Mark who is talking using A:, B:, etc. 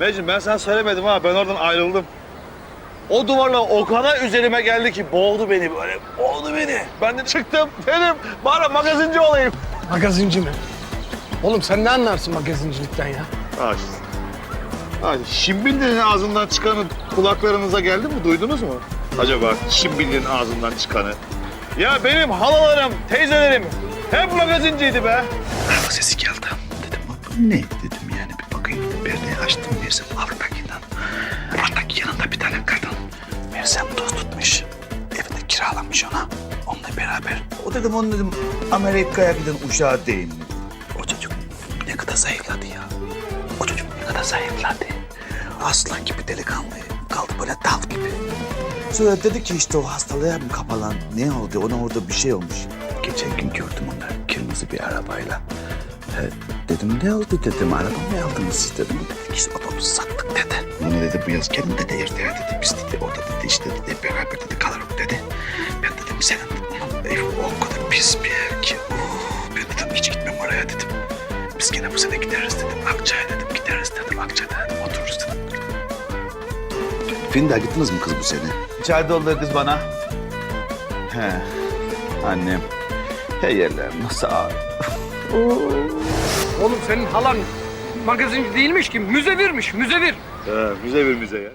A: Mecnun ben sana söylemedim ha ben oradan ayrıldım. O duvarla o kadar üzerime geldi ki boğdu beni böyle boğdu beni. Ben de çıktım dedim bari magazinci olayım.
B: Magazinci mi? Oğlum sen ne anlarsın magazincilikten ya?
A: Ay. Ay, Şimbindi'nin ağzından çıkanı kulaklarınıza geldi mi? Duydunuz mu? Acaba Şimbindi'nin ağzından çıkanı. Ya benim halalarım, teyzelerim hep magazinciydi be.
C: Araba sesi geldi. Dedim bu ne dedim yani bir bakayım. Perdeyi açtım Mersem alttakinden. Alttaki yanında bir tane kadın. Mersem dost tutmuş. Evinde kiralamış ona. Onunla beraber. O dedim onu dedim Amerika'ya giden uşağı değil? O çocuk ne kadar zayıfladı ya. O çocuk ne kadar zayıfladı. Aslan gibi delikanlı. Kaldı böyle dal gibi. Sonra dedi ki işte o hastalığa mı kapalan ne oldu ona orada bir şey olmuş. Geçen gün gördüm onu kırmızı bir arabayla. He, dedim ne oldu dedim araba mı aldınız siz dedim. Dedi ki işte otobüs sattık dedi. Bunu dedi bu yaz gelin dedi erteye dedi biz dedi orada dedi işte dedi hep beraber dedi kalırız dedi. Ben dedim senin ev o kadar pis bir yer ki. Oh, ben dedim hiç gitmem oraya dedim. Biz gene bu sene gideriz dedim. Akçay'a dedim gideriz dedim. Akçay'da dedim otururuz dedim. Finda gittiniz mi kız bu sene?
D: Çay doldur kız bana. He. Annem. Hey yerlerim sağ ol.
B: Oğlum senin halan magazinci değilmiş ki müzevirmiş müzevir.
A: He, müze bir müze ya.